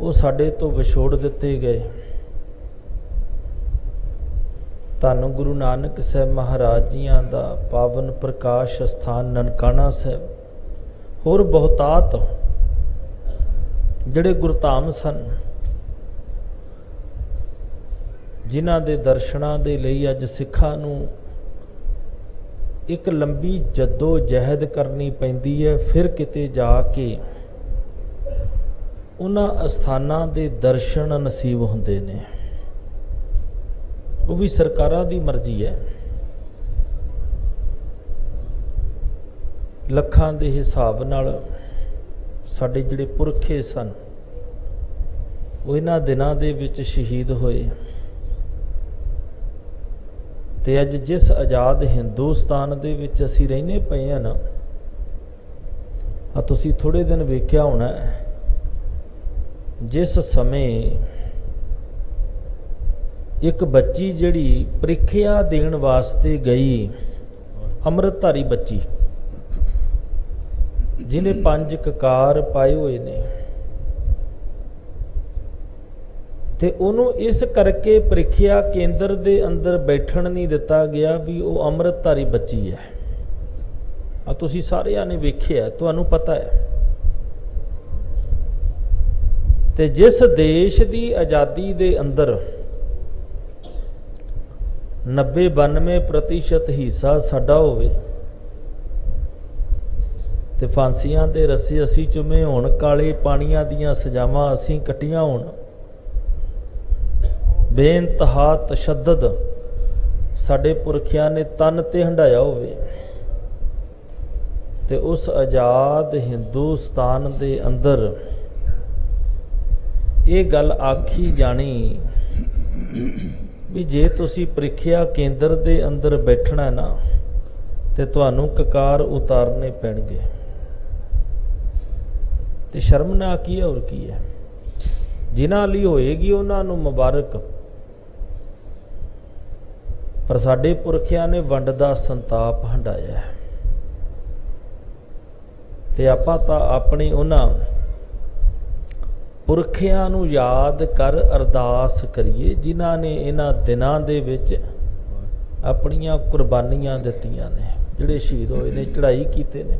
ਉਹ ਸਾਡੇ ਤੋਂ ਵਿਛੋੜ ਦਿੱਤੇ ਗਏ। ਧੰਨ ਗੁਰੂ ਨਾਨਕ ਸਾਹਿਬ ਮਹਾਰਾਜ ਜੀਆਂ ਦਾ ਪਾਵਨ ਪ੍ਰਕਾਸ਼ ਸਥਾਨ ਨਨਕਾਣਾ ਸਾਹਿਬ। ਹੋਰ ਬਹੁਤਾਤ ਜਿਹੜੇ ਗੁਰਧਾਮ ਸਨ, ਜਿਨ੍ਹਾਂ ਦੇ ਦਰਸ਼ਨਾਂ ਦੇ ਲਈ ਅੱਜ ਸਿੱਖਾਂ ਨੂੰ ਇੱਕ ਲੰਬੀ ਜੱਦੋ ਜਹਿਦ ਕਰਨੀ ਪੈਂਦੀ ਹੈ, ਫਿਰ ਕਿਤੇ ਜਾ ਕੇ ਉਹਨਾਂ ਅਸਥਾਨਾਂ ਦੇ ਦਰਸ਼ਨ ਨਸੀਬ ਹੁੰਦੇ ਨੇ। ਉਹ ਵੀ ਸਰਕਾਰਾਂ ਦੀ ਮਰਜ਼ੀ ਹੈ। ਲੱਖਾਂ ਦੇ ਹਿਸਾਬ ਨਾਲ ਸਾਡੇ ਜਿਹੜੇ ਪੁਰਖੇ ਸਨ, ਉਹ ਇਹਨਾਂ ਦਿਨਾਂ ਦੇ ਵਿੱਚ ਸ਼ਹੀਦ ਹੋਏ। ਤੇ ਅੱਜ ਜਿਸ ਆਜ਼ਾਦ ਹਿੰਦੁਸਤਾਨ ਦੇ ਵਿੱਚ ਅਸੀਂ ਰਹਿੰਦੇ ਪਏ ਆ ਨਾ ਆ ਤੁਸੀਂ ਥੋੜੇ ਦਿਨ ਵੇਖਿਆ ਹੋਣਾ ਜਿਸ ਸਮੇਂ ਇੱਕ ਬੱਚੀ ਜਿਹੜੀ ਪ੍ਰੀਖਿਆ ਦੇਣ ਵਾਸਤੇ ਗਈ, ਅੰਮ੍ਰਿਤਧਾਰੀ ਬੱਚੀ, ਜਿਹਨੇ ਪੰਜ ਕਕਾਰ ਪਾਏ ਹੋਏ ਨੇ। ਤੇ ਉਹਨੂੰ ਇਸ ਕਰਕੇ ਪ੍ਰੀਖਿਆ ਕੇਂਦਰ ਦੇ ਅੰਦਰ ਬੈਠਣ ਨਹੀਂ ਦਿੱਤਾ ਗਿਆ ਵੀ ਉਹ ਅੰਮ੍ਰਿਤਧਾਰੀ ਬੱਚੀ ਹੈ। ਆ ਤੁਸੀਂ ਸਾਰਿਆਂ ਨੇ ਵੇਖਿਆ, ਤੁਹਾਨੂੰ ਪਤਾ ਹੈ। ਤੇ ਜਿਸ ਦੇਸ਼ ਦੀ ਆਜ਼ਾਦੀ ਦੇ ਅੰਦਰ 90-92% ਹਿੱਸਾ ਸਾਡਾ ਹੋਵੇ ਤੇ ਫਾਂਸੀਆਂ ਦੇ ਰੱਸੇ ਅਸੀਂ ਚੁੰਮੇ ਹੋਣ, ਕਾਲੇ ਪਾਣੀਆਂ ਦੀਆਂ ਸਜ਼ਾਵਾਂ ਅਸੀਂ ਕੱਟੀਆਂ ਹੋਣ ਬੇਇੰਤਹਾ ਤਸ਼ੱਦਦ ਸਾਡੇ ਪੁਰਖਿਆਂ ਨੇ ਤਨ ਤੇ ਹੰਡਾਇਆ ਹੋਵੇ ਤੇ ਉਸ ਆਜ਼ਾਦ ਹਿੰਦੁਸਤਾਨ ਦੇ ਅੰਦਰ ਇਹ ਗੱਲ ਆਖੀ ਜਾਣੀ ਵੀ ਜੇ ਤੁਸੀਂ ਪ੍ਰੀਖਿਆ ਕੇਂਦਰ ਦੇ ਅੰਦਰ ਬੈਠਣਾ ਨਾ, ਤੇ ਤੁਹਾਨੂੰ ਕਕਾਰ ਉਤਾਰਨੇ ਪੈਣਗੇ। ਤੇ ਸ਼ਰਮਨਾਕ ਹੀ ਹੈ ਹੋਰ ਕੀ ਹੈ? ਜਿਨ੍ਹਾਂ ਲਈ ਹੋਏਗੀ ਉਹਨਾਂ ਨੂੰ ਮੁਬਾਰਕ। ਪਰ ਸਾਡੇ ਪੁਰਖਿਆਂ ਨੇ ਵੰਡ ਦਾ ਸੰਤਾਪ ਹੰਡਾਇਆ ਤੇ ਆਪਾਂ ਤਾਂ ਆਪਣੀ ਉਹਨਾਂ ਪੁਰਖਿਆਂ ਨੂੰ ਯਾਦ ਕਰ ਅਰਦਾਸ ਕਰੀਏ, ਜਿਨ੍ਹਾਂ ਨੇ ਇਹਨਾਂ ਦਿਨਾਂ ਦੇ ਵਿੱਚ ਆਪਣੀਆਂ ਕੁਰਬਾਨੀਆਂ ਦਿੱਤੀਆਂ ਨੇ, ਜਿਹੜੇ ਸ਼ਹੀਦ ਹੋਏ ਨੇ, ਚੜ੍ਹਾਈ ਕੀਤੇ ਨੇ।